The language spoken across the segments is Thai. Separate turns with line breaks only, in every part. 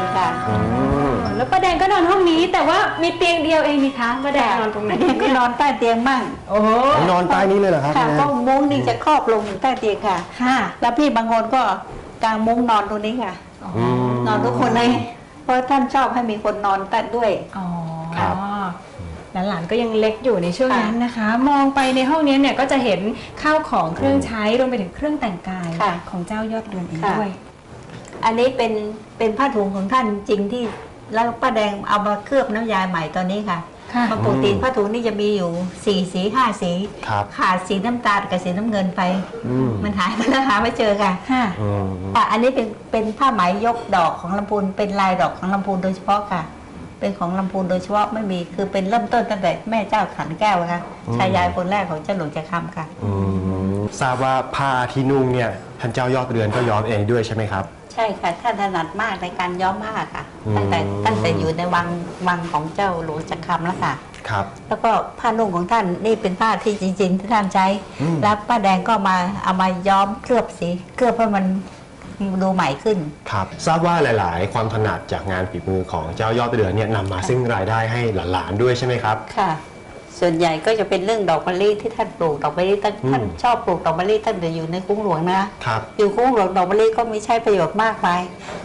ญค่ะ
อืม
แล้วป้าแดงก็นอนห้องนี้ แต่ว่ามีเตียงเดียวเองนี่คะป้าแดงนอนตรงไหน
ก็นอนใต้เตียงมั่ง
โอ้โห
นอนใต้นี้เลยเหรอครับ
ค่ะ
คุณ
ก็
แม่
มุ้งนี่จะครอบลงอยู่ใต้เตียงค่ะ
ค่ะ
แล้วพี่บางคนก็กางมุ้งนอนตรงนี้ค่ะ
อืม
นอนทุกคนเลย เพราะท่านชอบให้มีคนนอนใต้ด้วย
อ๋อ
ครับ
หลานๆก็ยังเล็กอยู่ในช่วงนั้นนะคะ มองไปในห้องนี้เนี่ยก็จะเห็นข้าวของเครื่องใช้รวมไปถึงเครื่องแต่งกาย
ค่ะ
ของเจ้ายอดเดือนเอง
ค่ะ
ด้วย
อันนี้เป็นเป็นผ้าถุงของท่านจริงที่แล้วป้าแดงเอามาเคลือบน้ำยาใหม่ตอนนี้ค่ะ
ค่ะ
ปกติผ้าถุงนี่จะมีอยู่สี่สีห้าสี
ครับ
ขาดสีน้ำตาลกับสีน้ำเงินไป
อืม
มันหายไปแล้วหาไม่เจอค่ะ
ค่ะ
อืม
อะอันนี้เป็นเป็นผ้าไหมยกดอกของลำพูนเป็นลายดอกของลำพูนโดยเฉพาะค่ะ เป็นของลำพูนโดยเฉพาะไม่มีคือเป็นเริ่มต้นตั้งแต่แม่เจ้าขันแก้วนะคะชายยายคนแรกของเจ้าหลวงจักรคำค่ะ
อืมทราบว่าผ้าที่นุ่งเนี่ยท่านเจ้ายอดเรือนก็ย้อมเองด้วยใช่ไหมครับ
ใช่ค่ะท่านถนัดมากในการย้อมผ้าค่ะ
อืม
ตั้งแต่ตั้งแต่อยู่ในวังวังของเจ้าหลวงจักรคำแล้วค่ะ
ครับ
แล้วก็ผ้านุ่งของท่านนี่เป็นผ้าที่จริง ๆ ที่ท่านใช้
อืม
แล้วป้าแดงก็มาเอามาย้อมเคลือบสีเคลือบให้มันดูใหม่ขึ้น
ครับทราบว่าหลาย ๆ ความถนัดจากงานฝีมือของเจ้ายอดเรือนเนี่ยนำมาซึ่งรายได้ให้หลาน ๆ ด้วยใช่ไหมครับ
ค่ะ ส่วนใหญ่ก็จะเป็นเรื่องดอกมะลิที่ท่านปลูกดอกมะลิท่าน
อืม
ท่านชอบปลูกดอกมะลิท่านจะอยู่ในกรุงหลวงนะครับอยู่กรุงหลวงดอกมะลิก็มีใช้ประโยชน์มากมาย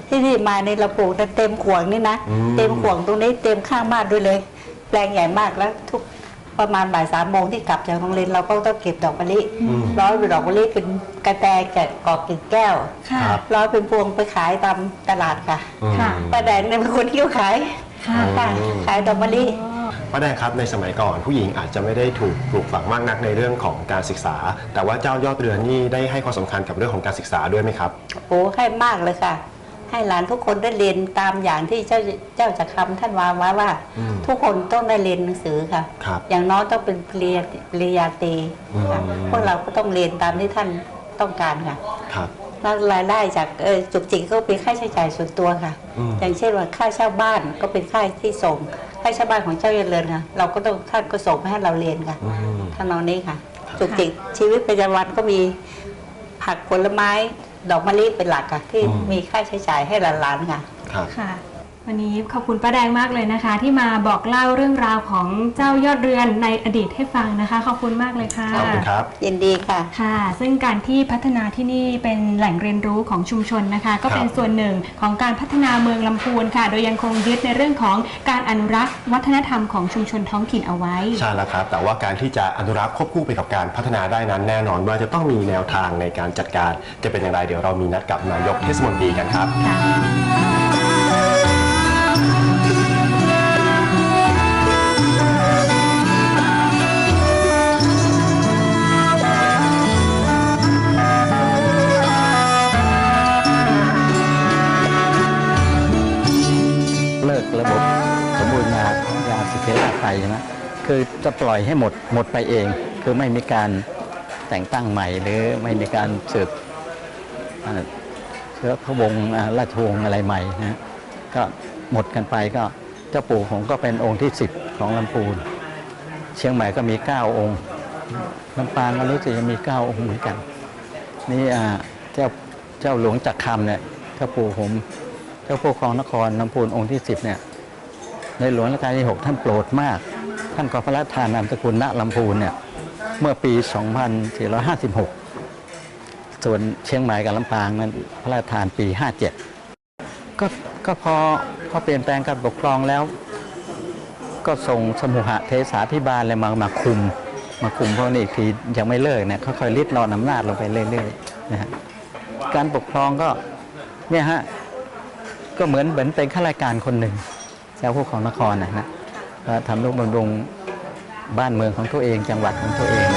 ที่นี่มาในเราปลูกแต่เต็มขวงนี่นะ
อืม
เต็มขวงตรงนี้เต็มข้างบ้านด้วยเลยแปลงใหญ่มากแล้วทุกประมาณบ่ายสามโมงที่กลับจากโรงเรียนเราก็ต้องเก็บดอกมะลิ
อืม
ร้อยเป็นดอกมะลิเป็นกระแตแกะกอกกิ่งแก้ว
ค่ะ
ครับ
ร้อยเป็นพวงไปขายตามตลาดค่ะ
อืม
ค่ะ
ป้าแดงเนี่ยเป็นคนที่ขาย
ค่ะ
ค่ะขายดอกมะลิ
ป้าแดงครับในสมัยก่อนผู้หญิงอาจจะไม่ได้ถูกปลูกฝังมากนักในเรื่องของการศึกษา แต่ว่าเจ้ายอดเรือนนี่ได้ให้ความสำคัญกับเรื่องของการศึกษาด้วยไหมครับ
โอ้ให้มากเลยค่ะ ให้หลานทุกคนได้เรียนตามอย่างที่เจ้าเจ้าจักรคำท่านวางไว้ว่า
อืม
ทุกคนต้องได้เรียนหนังสือค่ะ
ครับ
อย่างน้อยต้องเป็นปริญญาปริญญาตรีค่ะ
อืม
พวกเราก็ต้องเรียนตามที่ท่านต้องการค่ะ
ครับ
แล้วรายได้จากเออจุกจิกก็เป็นค่าใช้จ่ายส่วนตัวค่ะ
อืม
อย่างเช่นว่าค่าเช่าบ้านก็เป็นค่าที่ส่ง ค่าเช่าบ้านของเจ้าเรือนค่ะ เราก็ต้องท่านก็ส่งมาให้เราเรียนค่ะ
อืม
ท่านนองนี้ค่ะจุกจิกชีวิตประจำวันก็มีผักผลไม้ดอกมะลิเป็นหลักค่ะที่
อืม
มีค่าใช้จ่ายให้หลานๆค่ะ
ครับ
ค่ะ วันนี้ขอบคุณป้าแดงมากเลยนะคะ ที่มาบอกเล่าเรื่องราวของเจ้ายอดเรือนในอดีตให้ฟังนะคะ ขอบคุณมากเลยค่ะ
ขอบคุณครับ
ยินดีค่ะ
ค่ะ ซึ่งการที่พัฒนาที่นี่เป็นแหล่งเรียนรู้ของชุมชนนะคะ ก็เป็นส่วนหนึ่งของการพัฒนาเมืองลำพูนค่ะ โดยยังคงยึดในเรื่องของการอนุรักษ์ วัฒนธรรมของชุมชนท้องถิ่นเอาไว้
ใช่แล้วครับ แต่ว่าการที่จะอนุรักษ์ควบคู่ไปกับการพัฒนาได้นั้น แน่นอนว่าจะต้องมีแนวทางในการจัดการจะเป็นอย่างไรเดี๋ยวเรามีนัดกับนายกเทศมนตรีกันครับ
เลิกระบบสมบูรณาของยาสิเทราไปใช่ไหมคือจะปล่อยให้หมดหมดไปเอง คือไม่มีการแต่งตั้งใหม่หรือไม่มีการสืบเชื้อพระวงศ์อ่าราชวงศ์อะไรใหม่นะก็หมดกันไปก็เจ้าปู่ผมก็เป็นองค์ที่ 10 ของลำพูน เชียงใหม่ก็มี 9 องค์ลำปางก็รู้สึกจะมี 9 องค์เหมือนกัน นี่เจ้าเจ้าหลวงจักรคำเนี่ยเจ้าปู่ผมาผู้ครองนครลำพูนองค์ที่ 10เนี่ยในหลวงรัชกาลที่ 6 ท่านโปรดมาก ท่านก็พระราชทานนามสกุลณลำพูนเนี่ยเมื่อปี 2456 ส่วนเชียงใหม่กับลำปางนั้นพระราชทานปี 57 ก็ก็พอพอเปลี่ยนแปลงการปกครองแล้ว ก็ส่งสมุหะเทสาธิบาลอะไรมามาคุม มาคุมเพราะนี่คือยังไม่เลิกเนี่ยค่อยๆลิดรอนอำนาจลงไปเรื่อยๆนะฮะการปกครองก็เนี่ยฮะ ก็เหมือนเหมือนเป็นข้าราชการคนหนึ่งชาวผู้ของนครนะนะทำลูกบำรุงบ้านเมืองของตัวเองจังหวัดของตัวเอง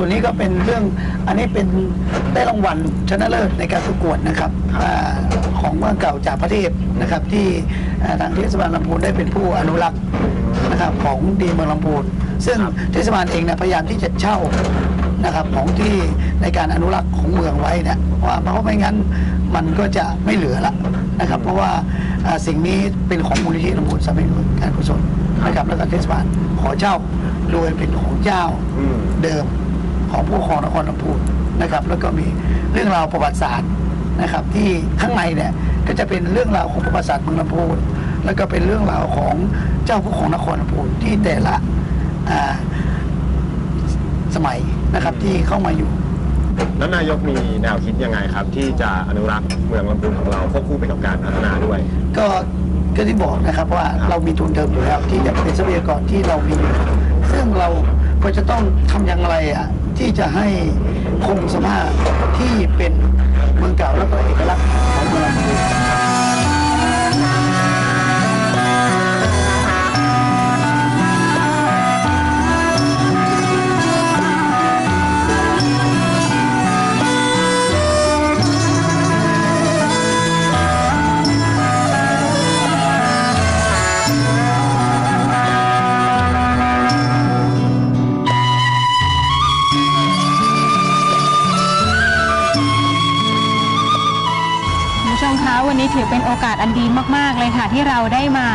ส่วนนี้ก็เป็นเรื่องอันนี้เป็นได้รางวัลชนะเลิศในการประกวดนะครับอของเมืองเก่าจากประเทศนะครับ ที่ทางเทศบาลลำพูนได้เป็นผู้อนุรักษ์นะครับของดีเมืองลำพูนซึ่งเทศบาลเองเนี่ยพยายามที่จะเช่านะครับของที่ในการอนุรักษ์ของเมืองไว้เนี่ยว่าเพราะไม่งั้นมันก็จะไม่เหลือละนะครับ เพราะว่าสิ่งนี้เป็นของมูลนิธิลำพูนสามัคคีการกุศลนะครับแล้วก็เทศบาลขอเช่าโดยเป็นของเจ้าเดิม ของผู้ปกครองนครลำพูนนะครับ แล้วก็มีเรื่องราวประวัติศาสตร์นะครับ ที่ข้างในเนี่ยก็จะเป็นเรื่องราวของประวัติศาสตร์เมืองลำพูนแล้วก็เป็นเรื่องราวของเจ้าผู้ปกครองนครลำพูนที่แต่ละอ่าสมัยนะครับที่เข้ามาอยู่
แล้วนายกมีแนวคิดยังไงครับ ที่จะอนุรักษ์เมืองลำพูนของเราควบคู่ไปกับการพัฒนาด้วย
ก็ก็ที่บอกนะครับว่าเรามีทุนเดิมอยู่แล้วที่จะเป็นทรัพยากรที่เรามีอยู่ซึ่งเราก็จะต้องทำอย่างไรอะ ที่จะให้คงสภาพที่เป็นเมืองเก่าแล้วก็เอกลักษณ์
ดีมาก ๆ เลยค่ะที่เราได้มา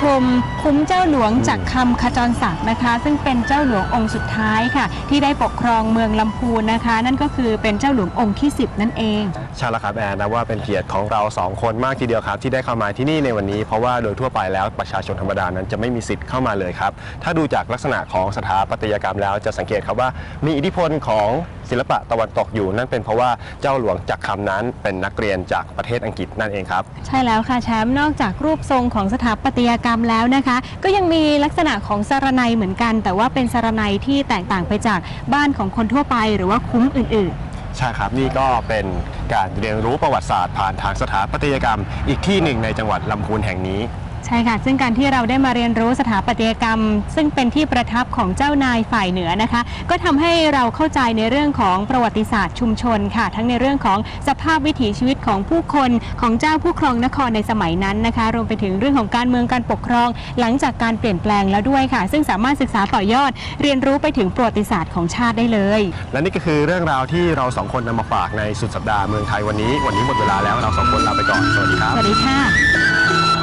ชมคุ้มเจ้าหลวงจากคำขจรศักดิ์นะคะ ซึ่งเป็นเจ้าหลวงองค์สุดท้ายค่ะ ที่ได้ปกครองเมืองลำพูนนะคะ นั่นก็คือเป็นเจ้าหลวงองค์ที่ 10 นั่นเอง
ใช่แล้วครับแอนนะว่าเป็นเกียรติของเราสองคนมากทีเดียวครับ ที่ได้เข้ามาที่นี่ในวันนี้ เพราะว่าโดยทั่วไปแล้วประชาชนธรรมดานั้นจะไม่มีสิทธิ์เข้ามาเลยครับถ้าดูจากลักษณะของสถาปัตยกรรมแล้วจะสังเกตครับว่ามีอิทธิพลของศิลปะตะวันตกอยู่นั่นเป็นเพราะว่าเจ้าหลวงจักรคำนั้นเป็นนักเรียนจากประเทศอังกฤษนั่นเองครับ
ใช่แล้วค่ะแชมป์นอกจากรูปทรงของสถาปัตยกรรมแล้วนะคะ ก็ยังมีลักษณะของสารนัยเหมือนกัน แต่ว่าเป็นสารนัยที่แตกต่างไปจากบ้านของคนทั่วไป หรือว่าคุ้มอื่น ๆ
ใช่ครับนี่ก็เป็นการเรียนรู้ประวัติศาสตร์ผ่านทางสถาปัตยกรรม อีกที่หนึ่งในจังหวัดลำพูนแห่งนี้
ใช่ค่ะ ซึ่งการที่เราได้มาเรียนรู้สถาปัตยกรรม ซึ่งเป็นที่ประทับของเจ้านายฝ่ายเหนือนะคะ ก็ทำให้เราเข้าใจในเรื่องของประวัติศาสตร์ชุมชนค่ะ ทั้งในเรื่องของสภาพวิถีชีวิตของผู้คนของเจ้าผู้ครองนครในสมัยนั้นนะคะ รวมไปถึงเรื่องของการเมืองการปกครอง หลังจากการเปลี่ยนแปลงแล้วด้วยค่ะ ซึ่งสามารถศึกษาต่อยอด เรียนรู้ไปถึงประวัติศาสตร์ของชาติได้เลย
และนี่ก็คือเรื่องราวที่เราสองคนนำมาฝากในสุดสัปดาห์เมืองไทยวันนี้ วันนี้หมดเวลาแล้วเราสองคนลาไปก่อนสวัสดีครับ
สวัสดีค่ะ